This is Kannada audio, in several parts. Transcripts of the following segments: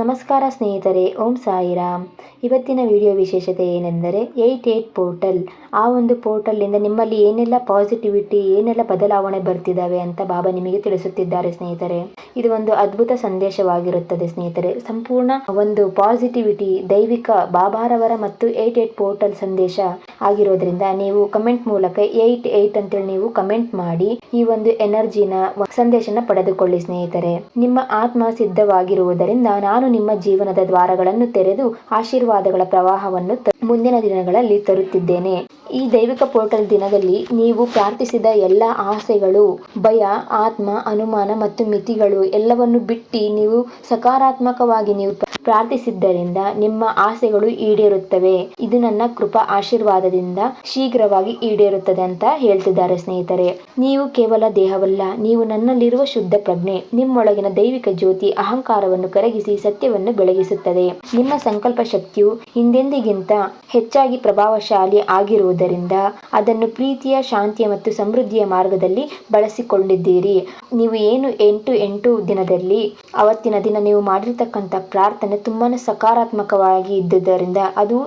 ನಮಸ್ಕಾರ ಸ್ನೇಹಿತರೆ, ಓಂ ಸಾಯಿರಾಮ್. ಇವತ್ತಿನ ವಿಡಿಯೋ ವಿಶೇಷತೆ ಏನೆಂದರೆ, ಏಯ್ಟ್ ಏಯ್ಟ್ ಪೋರ್ಟಲ್. ಆ ಒಂದು ಪೋರ್ಟಲ್ನಿಂದ ನಿಮ್ಮಲ್ಲಿ ಏನೆಲ್ಲ ಪಾಸಿಟಿವಿಟಿ, ಏನೆಲ್ಲ ಬದಲಾವಣೆ ಬರ್ತಿದ್ದಾವೆ ಅಂತ ಬಾಬಾ ನಿಮಗೆ ತಿಳಿಸುತ್ತಿದ್ದಾರೆ ಸ್ನೇಹಿತರೆ. ಇದು ಒಂದು ಅದ್ಭುತ ಸಂದೇಶವಾಗಿರುತ್ತದೆ ಸ್ನೇಹಿತರೆ. ಸಂಪೂರ್ಣ ಒಂದು ಪಾಸಿಟಿವಿಟಿ, ದೈವಿಕ ಬಾಬಾರವರ ಮತ್ತು ಏಯ್ಟ್ ಏಯ್ಟ್ ಪೋರ್ಟಲ್ ಸಂದೇಶ ಆಗಿರೋದ್ರಿಂದ ನೀವು ಕಮೆಂಟ್ ಮೂಲಕ ಏಯ್ಟ್ ಏಯ್ಟ್ ಅಂತೇಳಿ ನೀವು ಕಮೆಂಟ್ ಮಾಡಿ ಈ ಒಂದು ಎನರ್ಜಿನ ಸಂದೇಶನ ಪಡೆದುಕೊಳ್ಳಿ ಸ್ನೇಹಿತರೆ. ನಿಮ್ಮ ಆತ್ಮ ಸಿದ್ಧವಾಗಿರುವುದರಿಂದ ನಾನು ನಿಮ್ಮ ಜೀವನದ ದ್ವಾರಗಳನ್ನು ತೆರೆದು ಆಶೀರ್ವಾದಗಳ ಪ್ರವಾಹವನ್ನು ಮುಂದಿನ ದಿನಗಳಲ್ಲಿ ತರುತ್ತಿದ್ದೇನೆ. ಈ ದೈವಿಕ ಪೋರ್ಟಲ್ ದಿನದಲ್ಲಿ ನೀವು ಪ್ರಾರ್ಥಿಸಿದ ಎಲ್ಲ ಆಸೆಗಳು, ಭಯ, ಆತ್ಮ, ಅನುಮಾನ ಮತ್ತು ಮಿತಿಗಳು ಎಲ್ಲವನ್ನು ಬಿಟ್ಟು ನೀವು ಸಕಾರಾತ್ಮಕವಾಗಿ ನೀವು ಪ್ರಾರ್ಥಿಸಿದ್ದರಿಂದ ನಿಮ್ಮ ಆಸೆಗಳು ಈಡೇರುತ್ತವೆ. ಇದು ನನ್ನ ಕೃಪಾ ಆಶೀರ್ವಾದದಿಂದ ಶೀಘ್ರವಾಗಿ ಈಡೇರುತ್ತದೆ ಅಂತ ಹೇಳ್ತಿದ್ದಾರೆ ಸ್ನೇಹಿತರೆ. ನೀವು ಕೇವಲ ದೇಹವಲ್ಲ, ನೀವು ನನ್ನಲ್ಲಿರುವ ಶುದ್ಧ ಪ್ರಜ್ಞೆ. ನಿಮ್ಮೊಳಗಿನ ದೈವಿಕ ಜ್ಯೋತಿ ಅಹಂಕಾರವನ್ನು ಕರಗಿಸಿ ಸತ್ಯವನ್ನು ಬೆಳಗಿಸುತ್ತದೆ. ನಿಮ್ಮ ಸಂಕಲ್ಪ ಶಕ್ತಿಯು ಹಿಂದೆಂದಿಗಿಂತ ಹೆಚ್ಚಾಗಿ ಪ್ರಭಾವಶಾಲಿ ಆಗಿರುವುದರಿಂದ ಅದನ್ನು ಪ್ರೀತಿಯ, ಶಾಂತಿಯ ಮತ್ತು ಸಮೃದ್ಧಿಯ ಮಾರ್ಗದಲ್ಲಿ ಬಳಸಿಕೊಂಡಿದ್ದೀರಿ. ನೀವು ಏನು ಎಂಟು ಎಂಟು ದಿನದಲ್ಲಿ, ಅವತ್ತಿನ ದಿನ ನೀವು ಮಾಡಿರ್ತಕ್ಕಂಥ ಪ್ರಾರ್ಥನೆ ತುಂಬಾನೇ ಸಕಾರಾತ್ಮಕವಾಗಿ ಇದ್ದುದರಿಂದ ಅದು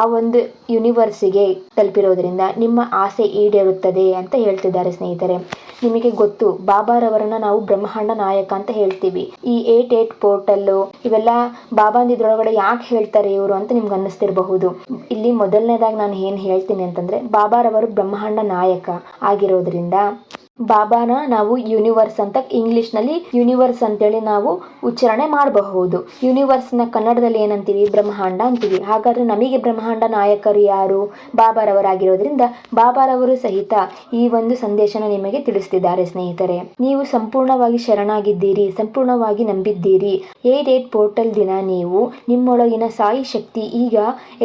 ಆ ಒಂದು ಯೂನಿವರ್ಸಿಗೆ ತಲುಪಿರೋದ್ರಿಂದ ನಿಮ್ಮ ಆಸೆ ಈಡೇರುತ್ತದೆ ಅಂತ ಹೇಳ್ತಿದ್ದಾರೆ ಸ್ನೇಹಿತರೆ. ನಿಮಗೆ ಗೊತ್ತು, ಬಾಬಾರವರನ್ನ ನಾವು ಬ್ರಹ್ಮಾಂಡ ನಾಯಕ ಅಂತ ಹೇಳ್ತೀವಿ. ಈ ಏಟ್ ಏಟ್ ಪೋರ್ಟಲ್ಲು ಇವೆಲ್ಲ ಬಾಬಾಂದಿದ್ರೊಳಗಡೆ ಯಾಕೆ ಹೇಳ್ತಾರೆ ಇವರು ಅಂತ ನಿಮ್ಗೆ ಅನ್ನಿಸ್ತಿರಬಹುದು. ಇಲ್ಲಿ ಮೊದಲನೇದಾಗಿ ನಾನು ಏನು ಹೇಳ್ತೀನಿ ಅಂತಂದ್ರೆ ಬಾಬಾರವರು ಬ್ರಹ್ಮಾಂಡ ನಾಯಕ ಆಗಿರೋದ್ರಿಂದ ಬಾಬಾನ ನಾವು ಯೂನಿವರ್ಸ್ ಅಂತ ಇಂಗ್ಲಿಷ್ನಲ್ಲಿ ಯೂನಿವರ್ಸ್ ಅಂತೇಳಿ ನಾವು ಉಚ್ಚಾರಣೆ ಮಾಡಬಹುದು. ಯೂನಿವರ್ಸ್ನ ಕನ್ನಡದಲ್ಲಿ ಏನಂತೀವಿ? ಬ್ರಹ್ಮಾಂಡ ಅಂತೀವಿ. ಹಾಗಾದ್ರೆ ನಮಗೆ ಬ್ರಹ್ಮಾಂಡ ನಾಯಕರು ಯಾರು? ಬಾಬಾರವರಾಗಿರೋದ್ರಿಂದ ಬಾಬಾರವರು ಸಹಿತ ಈ ಒಂದು ಸಂದೇಶನ ನಿಮಗೆ ತಿಳಿಸ್ತಿದ್ದಾರೆ ಸ್ನೇಹಿತರೆ. ನೀವು ಸಂಪೂರ್ಣವಾಗಿ ಶರಣಾಗಿದ್ದೀರಿ, ಸಂಪೂರ್ಣವಾಗಿ ನಂಬಿದ್ದೀರಿ. ಏಟ್ ಏಟ್ ಪೋರ್ಟಲ್ ದಿನ ನೀವು ನಿಮ್ಮೊಳಗಿನ ಸಾಯಿ ಶಕ್ತಿ ಈಗ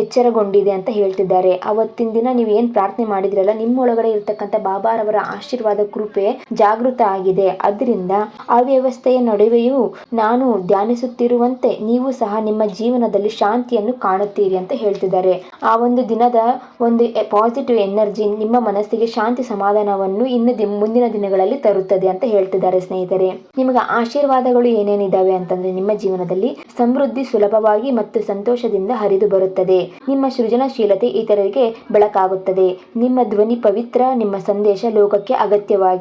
ಎಚ್ಚರಗೊಂಡಿದೆ ಅಂತ ಹೇಳ್ತಿದ್ದಾರೆ. ಅವತ್ತಿನ ದಿನ ನೀವು ಏನು ಪ್ರಾರ್ಥನೆ ಮಾಡಿದ್ರಲ್ಲ, ನಿಮ್ಮೊಳಗಡೆ ಇರ್ತಕ್ಕಂಥ ಬಾಬಾರವರ ಆಶೀರ್ವಾದ ಕೃಪೆ ಜಾಗೃತ ಆಗಿದೆ. ಅದರಿಂದ ಅವ್ಯವಸ್ಥೆಯ ನಡುವೆಯೂ ನಾನು ಧ್ಯಾನಿಸುತ್ತಿರುವಂತೆ ನೀವು ಸಹ ನಿಮ್ಮ ಜೀವನದಲ್ಲಿ ಶಾಂತಿಯನ್ನು ಕಾಣುತ್ತೀರಿ ಅಂತ ಹೇಳ್ತಿದ್ದಾರೆ. ಆ ಒಂದು ದಿನದ ಒಂದು ಪಾಸಿಟಿವ್ ಎನರ್ಜಿ ನಿಮ್ಮ ಮನಸ್ಸಿಗೆ ಶಾಂತಿ ಸಮಾಧಾನವನ್ನು ಇನ್ನು ಮುಂದಿನ ದಿನಗಳಲ್ಲಿ ತರುತ್ತದೆ ಅಂತ ಹೇಳ್ತಿದ್ದಾರೆ ಸ್ನೇಹಿತರೆ. ನಿಮಗೆ ಆಶೀರ್ವಾದಗಳು ಏನೇನಿದಾವೆ ಅಂತಂದ್ರೆ ನಿಮ್ಮ ಜೀವನದಲ್ಲಿ ಸಮೃದ್ಧಿ ಸುಲಭವಾಗಿ ಮತ್ತು ಸಂತೋಷದಿಂದ ಹರಿದು ಬರುತ್ತದೆ. ನಿಮ್ಮ ಸೃಜನಶೀಲತೆ ಇತರರಿಗೆ ಬೆಳಕಾಗುತ್ತದೆ. ನಿಮ್ಮ ಧ್ವನಿ ಪವಿತ್ರ, ನಿಮ್ಮ ಸಂದೇಶ ಲೋಕಕ್ಕೆ ಅಗತ್ಯವಾಗಿದೆ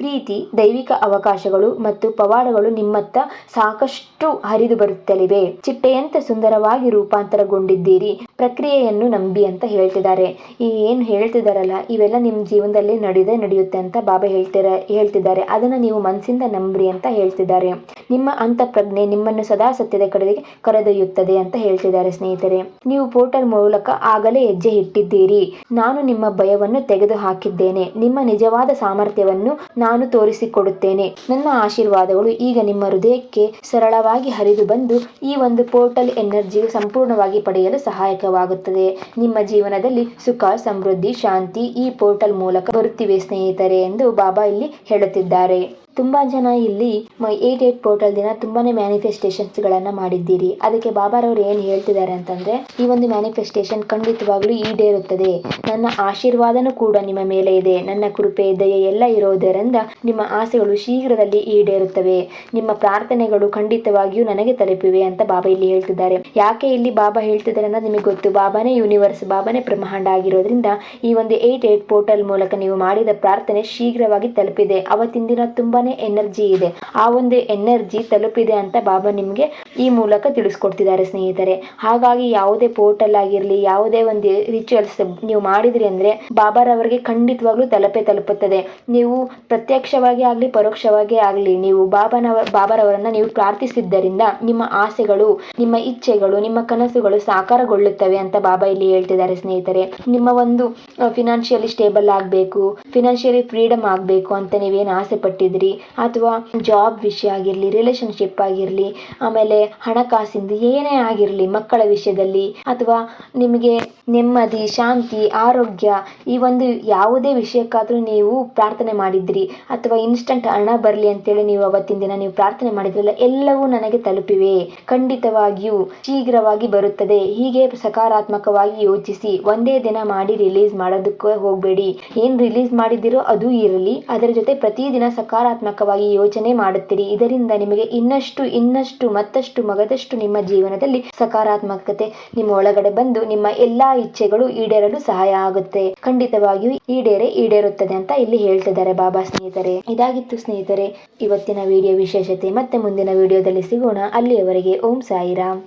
ಪ್ರೀತಿ ದೈವಿಕ ಅವಕಾಶಗಳು ಮತ್ತು ಪವಾಡಗಳು ನಿಮ್ಮತ್ತ ಸಾಕಷ್ಟು ಹರಿದು ಬರುತ್ತಲಿವೆ ಚಿಟ್ಟೆಯಂತೆ ಸುಂದರವಾಗಿ ರೂಪಾಂತರಗೊಂಡಿದ್ದೀರಿ. ಪ್ರಕ್ರಿಯೆಯನ್ನು ನಂಬಿ ಅಂತ ಹೇಳ್ತಿದ್ದಾರೆ. ಈ ಏನು ಹೇಳ್ತಿದಾರಲ್ಲ, ಇವೆಲ್ಲ ನಿಮ್ಮ ಜೀವನದಲ್ಲಿ ನಡೆದೇ ನಡೆಯುತ್ತೆ ಅಂತ ಬಾಬಾ ಹೇಳ್ತಿರ, ಹೇಳ್ತಿದ್ದಾರೆ. ಅದನ್ನ ನೀವು ಮನಸ್ಸಿಂದ ನಂಬ್ರಿ ಅಂತ ಹೇಳ್ತಿದ್ದಾರೆ. ನಿಮ್ಮ ಅಂತ ಪ್ರಜ್ಞೆ ನಿಮ್ಮನ್ನು ಸದಾ ಸತ್ಯದ ಕಡೆಗೆ ಕರೆದೊಯ್ಯುತ್ತದೆ ಅಂತ ಹೇಳ್ತಿದ್ದಾರೆ ಸ್ನೇಹಿತರೆ. ನೀವು ಪೋರ್ಟಲ್ ಮೂಲಕ ಆಗಲೇ ಹೆಜ್ಜೆ ಇಟ್ಟಿದ್ದೀರಿ. ನಾನು ನಿಮ್ಮ ಭಯವನ್ನು ತೆಗೆದು ಹಾಕಿದ್ದೇನೆ ನಿಮ್ಮ ನಿಜವಾದ ಸಾಮರ್ಥ್ಯವನ್ನು ನಾನು ತೋರಿಸಿಕೊಡುತ್ತೇನೆ. ನನ್ನ ಆಶೀರ್ವಾದಗಳು ಈಗ ನಿಮ್ಮ ಹೃದಯಕ್ಕೆ ಸರಳವಾಗಿ ಹರಿದು ಬಂದು ಈ ಒಂದು ಪೋರ್ಟಲ್ ಎನರ್ಜಿ ಸಂಪೂರ್ಣವಾಗಿ ಪಡೆಯಲು ಸಹಾಯಕವಾಗುತ್ತದೆ ನಿಮ್ಮ ಜೀವನದಲ್ಲಿ ಸುಖ, ಸಮೃದ್ಧಿ, ಶಾಂತಿ ಈ ಪೋರ್ಟಲ್ ಮೂಲಕ ಬರುತ್ತಿವೆ ಸ್ನೇಹಿತರೆ ಎಂದು ಬಾಬಾ ಇಲ್ಲಿ ಹೇಳುತ್ತಿದ್ದಾರೆ. ತುಂಬಾ ಜನ ಇಲ್ಲಿ ಏಟ್ ಏಟ್ ಪೋರ್ಟಲ್ ದಿನ ತುಂಬಾನೇ ಮ್ಯಾನಿಫೆಸ್ಟೇಷನ್ಸ್ ಗಳನ್ನ ಮಾಡಿದ್ದೀರಿ. ಅದಕ್ಕೆ ಬಾಬಾರವರು ಏನು ಹೇಳ್ತಿದ್ದಾರೆ ಅಂತಂದ್ರೆ, ಈ ಒಂದು ಮ್ಯಾನಿಫೆಸ್ಟೇಷನ್ ಖಂಡಿತವಾಗ್ಲೂ ಈಡೇರುತ್ತದೆ. ನನ್ನ ಆಶೀರ್ವಾದನೂ ಕೂಡ ನಿಮ್ಮ ಮೇಲೆ ಇದೆ. ನನ್ನ ಕೃಪೆ, ದಯೆ ಎಲ್ಲ ಇರೋದರಿಂದ ನಿಮ್ಮ ಆಸೆಗಳು ಶೀಘ್ರದಲ್ಲಿ ಈಡೇರುತ್ತವೆ. ನಿಮ್ಮ ಪ್ರಾರ್ಥನೆಗಳು ಖಂಡಿತವಾಗಿಯೂ ನನಗೆ ತಲುಪಿವೆ ಅಂತ ಬಾಬಾ ಇಲ್ಲಿ ಹೇಳ್ತಿದ್ದಾರೆ. ಯಾಕೆ ಇಲ್ಲಿ ಬಾಬಾ ಹೇಳ್ತಿದ್ದಾರೆ ಅನ್ನೋದು ನಿಮಗೆ ಗೊತ್ತು. ಬಾಬಾನೇ ಯೂನಿವರ್ಸ್, ಬಾಬಾನೇ ಬ್ರಹ್ಮಾಂಡ ಆಗಿರೋದ್ರಿಂದ ಈ ಒಂದು ಏಟ್ ಏಟ್ ಪೋರ್ಟಲ್ ಮೂಲಕ ನೀವು ಮಾಡಿದ ಪ್ರಾರ್ಥನೆ ಶೀಘ್ರವಾಗಿ ತಲುಪಿದೆ. ಅವತ್ತಿನ ದಿನ ತುಂಬಾನೇ ಎನರ್ಜಿ ಇದೆ. ಆ ಒಂದು ಎನರ್ಜಿ ತಲುಪಿದೆ ಅಂತ ಬಾಬಾ ನಿಮಗೆ ಈ ಮೂಲಕ ತಿಳಿಸ್ಕೊಡ್ತಿದ್ದಾರೆ ಸ್ನೇಹಿತರೆ. ಹಾಗಾಗಿ ಯಾವುದೇ ಪೋರ್ಟಲ್ ಆಗಿರಲಿ, ಯಾವುದೇ ಒಂದು ರಿಚುವಲ್ಸ್ ನೀವು ಮಾಡಿದ್ರಿ ಅಂದ್ರೆ ಬಾಬಾರವರಿಗೆ ಖಂಡಿತವಾಗ್ಲೂ ತಲುಪೆ ತಲುಪುತ್ತದೆ. ನೀವು ಪ್ರತ್ಯಕ್ಷವಾಗಿ ಆಗಲಿ, ಪರೋಕ್ಷವಾಗಿ ಆಗಲಿ, ನೀವು ಬಾಬಾನವ ಬಾಬಾರವರನ್ನ ನೀವು ಪ್ರಾರ್ಥಿಸಿದ್ದರಿಂದ ನಿಮ್ಮ ಆಸೆಗಳು, ನಿಮ್ಮ ಇಚ್ಛೆಗಳು, ನಿಮ್ಮ ಕನಸುಗಳು ಸಾಕಾರಗೊಳ್ಳುತ್ತವೆ ಅಂತ ಬಾಬಾ ಇಲ್ಲಿ ಹೇಳ್ತಿದ್ದಾರೆ ಸ್ನೇಹಿತರೆ. ನಿಮ್ಮ ಒಂದು ಫಿನಾನ್ಷಿಯಲಿ ಸ್ಟೇಬಲ್ ಆಗಬೇಕು ಫಿನಾನ್ಷಿಯಲಿ ಫ್ರೀಡಮ್ ಆಗಬೇಕು ಅಂತ ನೀವೇನು ಆಸೆ ಪಟ್ಟಿದ್ರಿ? ಅಥವಾ ಜಾಬ್ ವಿಷಯ ಆಗಿರಲಿ ರಿಲೇಶನ್ಶಿಪ್ ಆಗಿರಲಿ, ಆಮೇಲೆ ಹಣಕಾಸಿಂದು ಏನೇ ಆಗಿರಲಿ, ಮಕ್ಕಳ ವಿಷಯದಲ್ಲಿ ಅಥವಾ ನಿಮಗೆ ನೆಮ್ಮದಿ, ಶಾಂತಿ, ಆರೋಗ್ಯ ಈ ಒಂದು ಯಾವುದೇ ವಿಷಯಕ್ಕಾದರೂ ನೀವು ಪ್ರಾರ್ಥನೆ ಮಾಡಿದ್ರಿ ಅಥವಾ ಇನ್ಸ್ಟಂಟ್ ಹಣ ಬರಲಿ ಅಂತೇಳಿ ನೀವು ಅವತ್ತಿನ ದಿನ ನೀವು ಪ್ರಾರ್ಥನೆ ಮಾಡಿದ್ರಲ್ಲ, ಎಲ್ಲವೂ ನನಗೆ ತಲುಪಿವೆ. ಖಂಡಿತವಾಗಿಯೂ ಶೀಘ್ರವಾಗಿ ಬರುತ್ತದೆ. ಹೀಗೆ ಸಕಾರಾತ್ಮಕವಾಗಿ ಯೋಚಿಸಿ, ಒಂದೇ ದಿನ ಮಾಡಿ ರಿಲೀಸ್ ಮಾಡೋದಕ್ಕೆ ಹೋಗಬೇಡಿ. ಏನು ರಿಲೀಸ್ ಮಾಡಿದಿರೋ ಅದು ಇರಲಿ. ಅದರ ಜೊತೆ ಪ್ರತಿದಿನ ಸಕಾರಾತ್ಮಕ ಸಕಾರಾತ್ಮಕವಾಗಿ ಯೋಚನೆ ಮಾಡುತ್ತೀರಿ. ಇದರಿಂದ ನಿಮಗೆ ಇನ್ನಷ್ಟು ಇನ್ನಷ್ಟು, ಮತ್ತಷ್ಟು ಮಗದಷ್ಟು ನಿಮ್ಮ ಜೀವನದಲ್ಲಿ ಸಕಾರಾತ್ಮಕತೆ ನಿಮ್ಮ ಒಳಗಡೆ ಬಂದು ನಿಮ್ಮ ಎಲ್ಲಾ ಇಚ್ಛೆಗಳು ಈಡೇರಲು ಸಹಾಯ ಆಗುತ್ತೆ. ಖಂಡಿತವಾಗಿಯೂ ಈಡೇರೆ, ಈಡೇರುತ್ತದೆ ಅಂತ ಇಲ್ಲಿ ಹೇಳ್ತಿದ್ದಾರೆ ಬಾಬಾ ಸ್ನೇಹಿತರೆ. ಇದಾಗಿತ್ತು ಸ್ನೇಹಿತರೆ, ಇವತ್ತಿನ ವಿಡಿಯೋ ವಿಶೇಷತೆ. ಮತ್ತೆ ಮುಂದಿನ ವಿಡಿಯೋದಲ್ಲಿ ಸಿಗೋಣ. ಅಲ್ಲಿಯವರೆಗೆ ಓಂ ಸಾಯಿರಾಮ್.